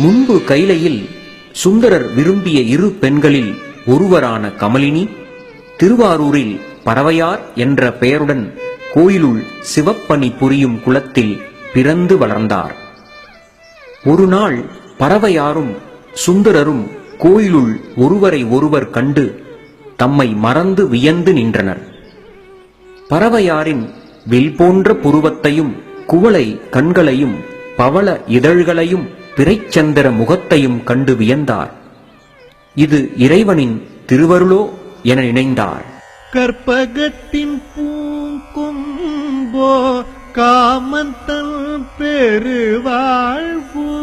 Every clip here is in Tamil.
முன்பு கைலையில் சுந்தரர் விரும்பிய இரு பெண்களில் ஒருவரான கமலினி திருவாரூரில் பறவையார் என்ற பெயருடன் கோயிலுள் சிவப்பணி புரியும் குலத்தில் பிறந்து வளர்ந்தார். ஒரு நாள் பறவையாரும் சுந்தரரும் கோயிலுள் ஒருவரை ஒருவர் கண்டு தம்மை மறந்து வியந்து நின்றனர். பறவையாரின் வில் போன்ற புருவத்தையும் குவளை கண்களையும் பவள இதழ்களையும் பிறைச்சந்திர முகத்தையும் கண்டு வியந்தார். இது இறைவனின் திருவருளோ என நினைந்தார். கற்பகத்தின் பூங்கொம்போ காமந்தல் பெருவாழ்வோ.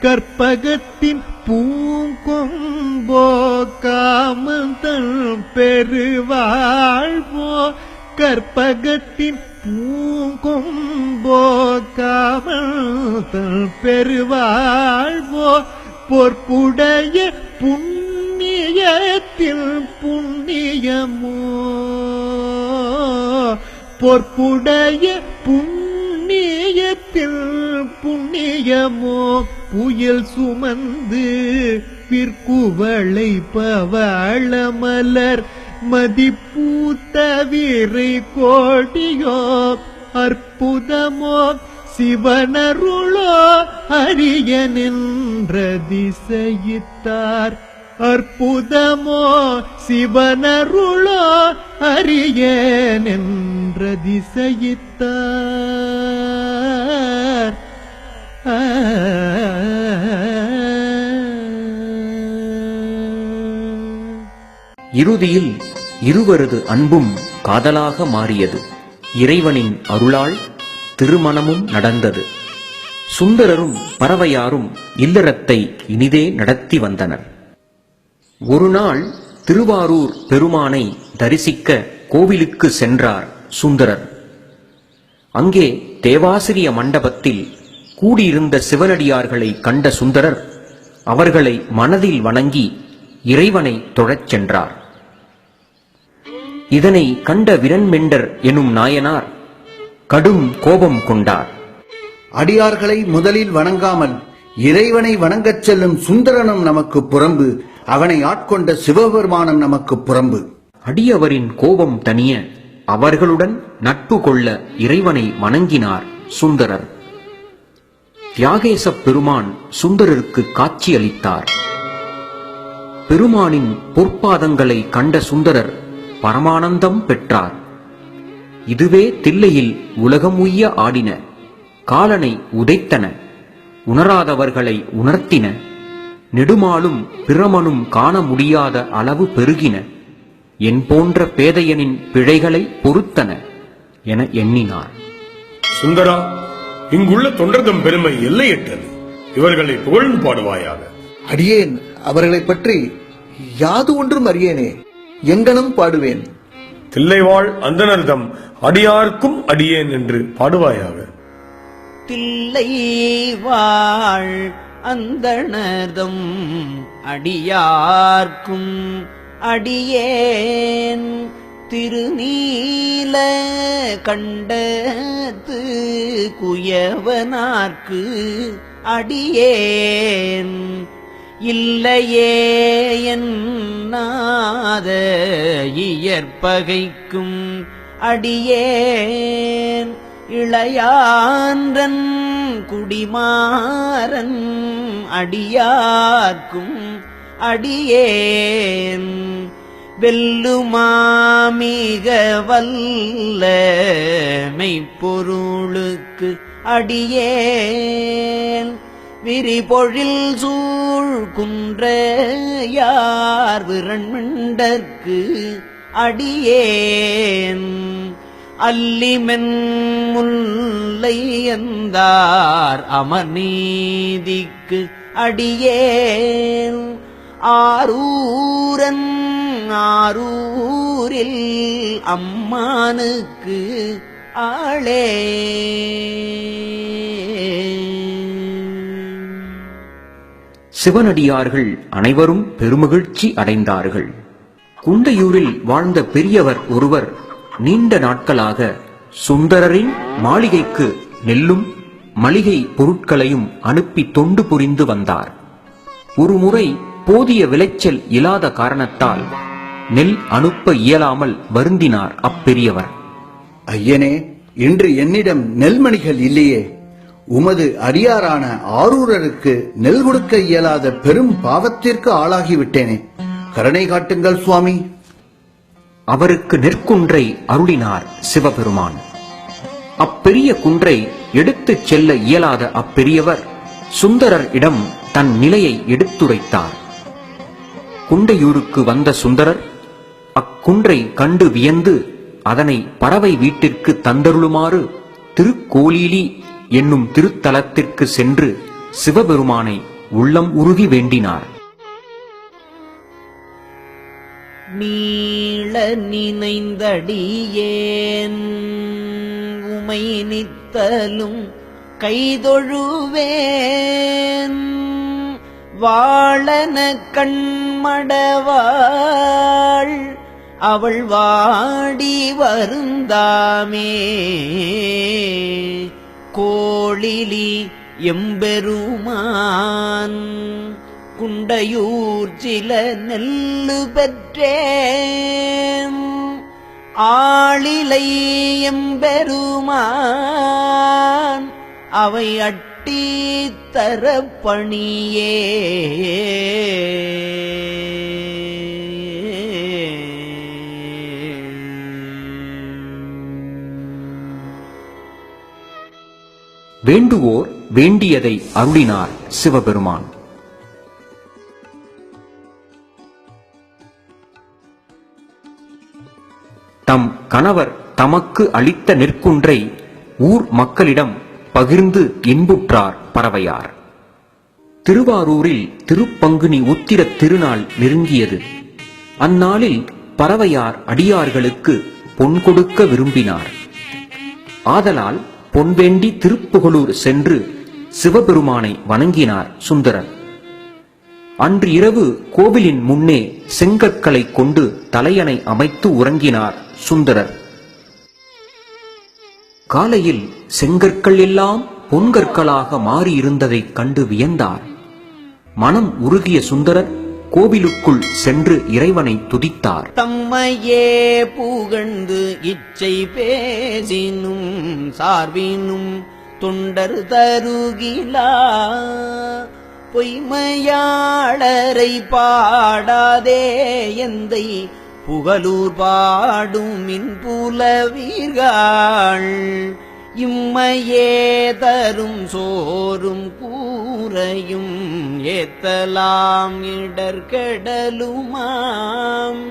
கற்பகத்தின் பூங்கொம்போ காமந்தன் பெருவாழ்வோ கற்பகத்தின் பூங்கொம்போ காமந்தன் பெருவாழ்வோ பொற்புடைய புண்ணியத்தில் புண்ணியமோ. பொற்புடைய புண்ணியத்தில் புண்ணியமோ புயல் சுமந்து பிற்குவளை பவளமலர் மதிப்பூத்த வீரை கோடியோ அற்புதமோ சிவனருளோ அரிய நின்ற திசையித்தார் அற்புதமோ சிவனருளோ அரிய நின்ற திசையித்தார் இறுதியில் இருவரது அன்பும் காதலாக மாறியது. இறைவனின் அருளால் திருமணமும் நடந்தது. சுந்தரரும் பறவையாரும் இல்லறத்தை இனிதே நடத்தி வந்தனர். ஒரு நாள் திருவாரூர் பெருமானை தரிசிக்க கோவிலுக்கு சென்றார் சுந்தரர். அங்கே தேவாசிரிய மண்டபத்தில் கூடியிருந்த சிவனடியார்களை கண்ட சுந்தரர் அவர்களை மனதில் வணங்கி இறைவனை தொழச் சென்றார். இதனை கண்ட விரண்மெண்டர் எனும் நாயனார் கடும் கோபம் கொண்டார். அடியார்களை முதலில் வணங்காமல் இறைவனை வணங்கச் செல்லும் சுந்தரனும் நமக்கு புறம்பு அவனை ஆட்கொண்ட சிவபெருமானும் நமக்கு புறம்பு. அடியவரின் கோபம் தணிய அவர்களுடன் நட்பு கொள்ள இறைவனை வணங்கினார் சுந்தரர். தியாகேசப் பெருமான் சுந்தரருக்கு காட்சியளித்தார். பெருமானின் பொற்பாதங்களை கண்ட சுந்தரர் பரமானந்தம் பெற்றார். இதுவே தில்லையில் உலகம் உய்ய ஆடின காலனை உதைத்தன உணராதவர்களை உணர்த்தின நெடுமாலும் பிரமனும் காண முடியாத அளவு பெருகின என் போன்ற பேதையனின் பிழைகளை பொறுத்தன என எண்ணினார். சுந்தரா இங்குள்ள தொண்டர்தம் பெருமை எல்லையற்றது. இவர்களை புகழ்ந்து பாடுவாயாக. அடியேன் அவர்களைப் பற்றி யாது ஒன்றும் அறியேனே. எங்கனும் பாடுவேன். தில்லைவாழ் அந்தனர்தம் அடியார்க்கும் அடியேன் என்று பாடுவாயாக. தில்லை வாழ் அந்தணர்தம் அடியார்க்கும் அடியேன். திருநீல கண்டத்து குயவனார்க்கு அடியேன். இல்லையே என்னாத இயற்பகைக்கும் அடியேன். இளையான்றன் குடிமாறன் அடியார்க்கும் அடியேன். வெல்லுமாமிக வல்ல மெய்ப்பொருளுக்கு அடியேன். விரிபொழில் சூழ் குன்ற யார் விரண்மிண்டற்கு அடியேன். அல்லிமென் முல்லை எந்தார் அமர்நீதிக்கு அடியேன். ஆரூரன் நாரூரில் அம்மானுக்கு ஆளே. சிவனடியார்கள் அனைவரும் பெருமகிழ்ச்சி அடைந்தார்கள். குண்டையூரில் வாழ்ந்த பெரியவர் ஒருவர் நீண்ட நாட்களாக சுந்தரரின் மாளிகைக்கு நெல்லும் மளிகை பொருட்களையும் அனுப்பி தொண்டு புரிந்து வந்தார். ஒருமுறை போதிய விளைச்சல் இல்லாத காரணத்தால் நெல் அனுப்ப இயலாமல் வருந்தினார் அப்பெரியவர். ஐயனே இன்று என்னிடம் நெல்மணிகள் இல்லையே. உமது அடியாரான ஆரூரருக்கு நெல் கொடுக்க இயலாத பெரும் பாவத்திற்கு ஆளாகிவிட்டேனே. கருணை காட்டுங்கள் சுவாமி. அவருக்கு நெற்குன்றை அருளினார் சிவபெருமான். அப்பெரிய குன்றை எடுத்துச் செல்ல இயலாத அப்பெரியவர் சுந்தரர் இடம் தன் நிலையை எடுத்துரைத்தார். குண்டையூருக்கு வந்த சுந்தரர் அக்குன்றை கண்டு வியந்து அதனை பறவை வீட்டிற்கு தந்தருளுமாறு திருக்கோலீலி என்னும் திருத்தலத்திற்கு சென்று சிவபெருமானை உள்ளம் உருகி வேண்டினார். நீள நினைந்தடியேன். உமை நித்தலும் கைதொழுவேன். வாழன கண்மடவாள் அவள் வாடி வருந்தாமே. கோழிலி எம்பெருமான் குண்டையூர் சில நெல்லு பெற்றேன். ஆளிலை எம்பெருமான் அவை அட்டி தரப்பணியே. வேண்டுவோர் வேண்டியதை அருளினார் சிவபெருமான். தம் கணவர் தமக்கு அளித்த நெற்குன்றை ஊர் மக்களிடம் பகிர்ந்து இன்புற்றார் பறவையார். திருவாரூரில் திருப்பங்குனி உத்திர திருநாள் நெருங்கியது. அந்நாளில் பறவையார் அடியார்களுக்கு பொன் கொடுக்க விரும்பினார். ஆதலால் பொன்வேண்டி திருப்புகலூர் சென்று சிவபெருமானை வணங்கினார் சுந்தரர். அன்று இரவு கோவிலின் முன்னே செங்கற்களை கொண்டு தலையணை அமைத்து உறங்கினார் சுந்தரர். காலையில் செங்கற்கள் எல்லாம் பொன்கற்களாக மாறியிருந்ததைக் கண்டு வியந்தார். மனம் உருகிய சுந்தரர் கோவிலுக்குள் சென்று இறைவனை துதித்தார். தம்மையே புகழ்ந்து இச்சை பேசினும் சார்பினும் தொண்டர் தருகிலா. பொய்மையாளரை பாடாதே எந்தை புகழூர் பாடும் இன்புலவீர்கள் இம்மையே தரும் சோறும் உரையும் ஏத்தலாம் இடர்கடலுமாம்.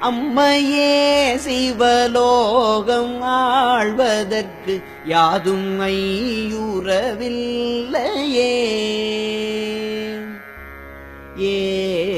அம்மையே சிவலோகம் ஆழ்வதற்கு யாதும் ஐயுறவில்லையே. ஏ